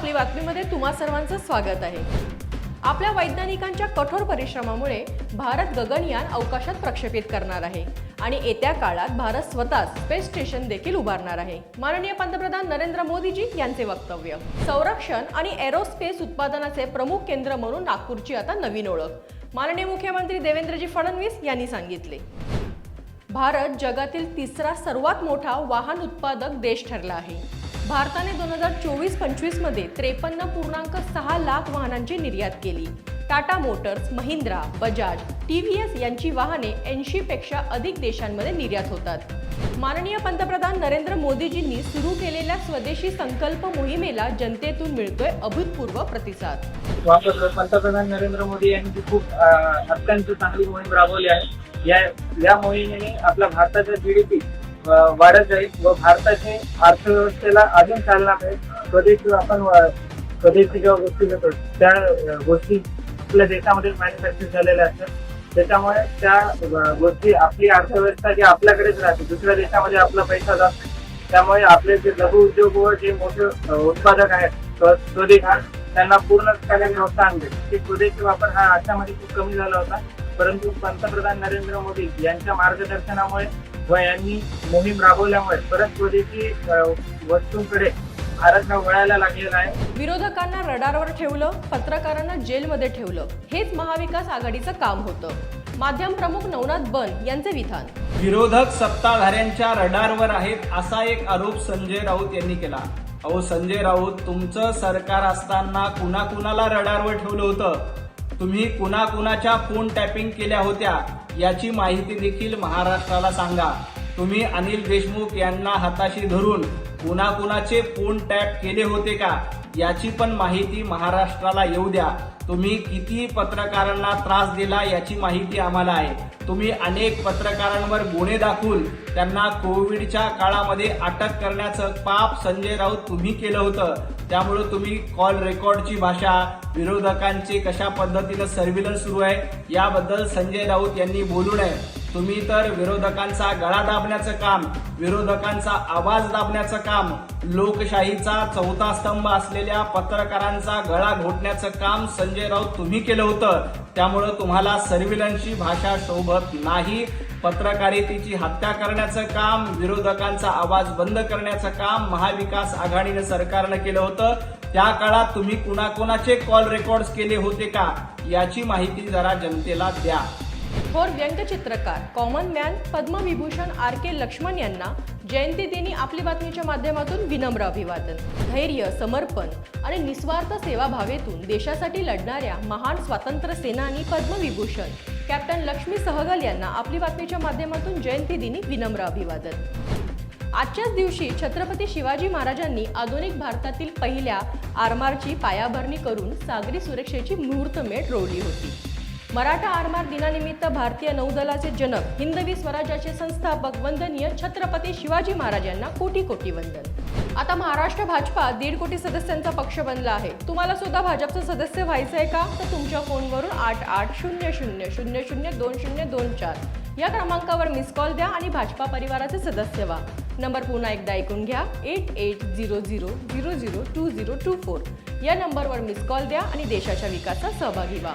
आपली बातमीमध्ये तुम्हा सर्वांचं स्वागत आहे. आपल्या वैज्ञानिकांच्या कठोर परिश्रमामुळे भारत गगनयान अवकाशात प्रक्षेपित करणार आहे आणि येत्या काळात भारत स्वतः स्पेस स्टेशन देखील उभारणार आहे. माननीय पंतप्रधान नरेंद्र मोदीजी यांचे वक्तव्य. संरक्षण आणि एरोस्पेस उत्पादनाचे प्रमुख केंद्र म्हणून नागपूरची आता नवीन ओळख. माननीय मुख्यमंत्री देवेंद्रजी फडणवीस यांनी सांगितले. भारत जगातील तिसरा सर्वात मोठा वाहन उत्पादक देश ठरला आहे. भारताने दोन हजार चोवीस पंचवीसमध्ये त्रेपन्न पूर्णांक सहा लाख वाहनांची निर्यात केली. Tata Motors Mahindra Bajaj T V S यांची वाहने ऐंशी पेक्षा अधिक देशांमध्ये निर्यात होतात. माननीय पंतप्रधान नरेंद्र मोदीजींनी सुरू केलेल्या स्वदेशी संकल्प मोहिमेला जनतेतून मिळतोय अभूतपूर्व प्रतिसाद. पंतप्रधान नरेंद्र मोदी यांनी खूप अत्यंत चांगली मोहीम राबवली आहे. या या मोहिमेने आपल्या भारताचा जीडीपी वाढत जाईल व भारताची अर्थव्यवस्थेला अजून चालना मिळेल. स्वदेशी आपण स्वदेशी जेव्हा गोष्टी घेतो त्या गोष्टी आपल्या देशामध्ये मॅन्युफॅक्चर झालेल्या असतात. त्याच्यामुळे त्या गोष्टी आपली अर्थव्यवस्था जी आपल्याकडेच राहते दुसऱ्या देशामध्ये आपला पैसा जात नाही. त्यामुळे आपले जे लघु उद्योग व जे मोठे उत्पादक आहेत स्वदेश त्यांना पूर्णपणे प्रोत्साहन देईल. की स्वदेशी वापर हा आशामध्ये खूप कमी झाला होता. परंतु पंतप्रधान नरेंद्र मोदी यांच्या मार्गदर्शनामुळे व यांनी मोहीम राबवल्यामुळे परत स्वदेशी वस्तूंकडे भारत वळायला लागलेला आहे. विरोधकांना रडारवर ठेवलं पत्रकारांना जेलमध्ये ठेवलं हेच महाविकास आघाडीचं काम होतं. माध्यम प्रमुख नवनाथ बन यांचे विधान. विरोधक सत्ताधाऱ्यांच्या रडारवर आहेत असा एक आरोप संजय राऊत यांनी केला. अहो संजय राऊत तुमचं सरकार असताना कुणा कुणाला रडारवर ठेवलं होतं? तुम्ही कुणा कुणाच्या फोन टॅपिंग केल्या होत्या याची माहिती देखील महाराष्ट्राला सांगा. तुम्ही अनिल देशमुख यांना हाताशी धरून कुणा कुणाचे फोन टॅप केले होते का? याची पण माहिती महाराष्ट्राला येऊ द्या. तुम्ही किती पत्रकारांना त्रास दिला याची माहिती आम्हाला आहे. तुम्ही अनेक पत्रकारांवर गुन्हे दाखवून त्यांना कोविडच्या काळामध्ये अटक करण्याचं पाप संजय राऊत तुम्ही केलं होतं. त्यामुळे तुम्ही कॉल रेकॉर्डची भाषा विरोधकांची कशा पद्धतीनं सर्व्हिलन्स सुरू आहे याबद्दल संजय राऊत यांनी बोलू नये. तुम्ही तर विरोधकांचा गळा दाबण्याचं काम विरोधकांचा आवाज दाबण्याचं काम लोकशाहीचा चौथा स्तंभ असलेल्या पत्रकारांचा गळा घोटण्याचं काम संजय राऊत तुम्ही केलं होतं. त्यामुळं तुम्हाला सर्व्हिलन्सची भाषा शोभत नाही. पत्रकारितेची हत्या करण्याचं काम विरोधकांचा आवाज बंद करण्याचं काम महाविकास आघाडीनं सरकारनं केलं होतं. त्या काळात तुम्ही कुणाकुणाचे कॉल रेकॉर्ड केले होते का? याची माहिती जरा जनतेला द्या. थोर व्यंगचित्रकार common man Padma Vibhushan R K Laxman यांना जयंती दिनी आपली बातमीच्या माध्यमातून विनम्र अभिवादन. धैर्य समर्पण आणि निस्वार्थ सेवाभावेतून देशासाठी लढणाऱ्या महान स्वातंत्र्य सेनानी पद्मविभूषण कॅप्टन लक्ष्मी सहगल यांना आपली बातमीच्या माध्यमातून जयंती दिनी विनम्र अभिवादन. आजच्याच दिवशी छत्रपती शिवाजी महाराजांनी आधुनिक भारतातील पहिल्या आरमारची पायाभरणी करून सागरी सुरक्षेची मुहूर्तमेढ रोवली होती. मराठा आरमार दिनानिमित्त भारतीय नौदलाचे जनक हिंदवी स्वराज्याचे संस्थापक वंदनीय छत्रपती शिवाजी महाराज यांना कोटी कोटी वंदन. आता महाराष्ट्र भाजपा दीड कोटी सदस्यांचा पक्ष बनला आहे. तुम्हाला सुद्धा भाजपचं सदस्य व्हायचं आहे का? तर तुमच्या फोनवरून आठ आठ शून्य शून्य शून्य शून्य दोन शून्य दोन चार. या क्रमांकावर मिस कॉल द्या आणि भाजपा परिवाराचे सदस्य व्हा. नंबर पुन्हा एकदा ऐकून घ्या. Eight eight zero zero zero zero two zero two four. या नंबरवर मिस कॉल द्या आणि देशाच्या विकासात सहभागी व्हा.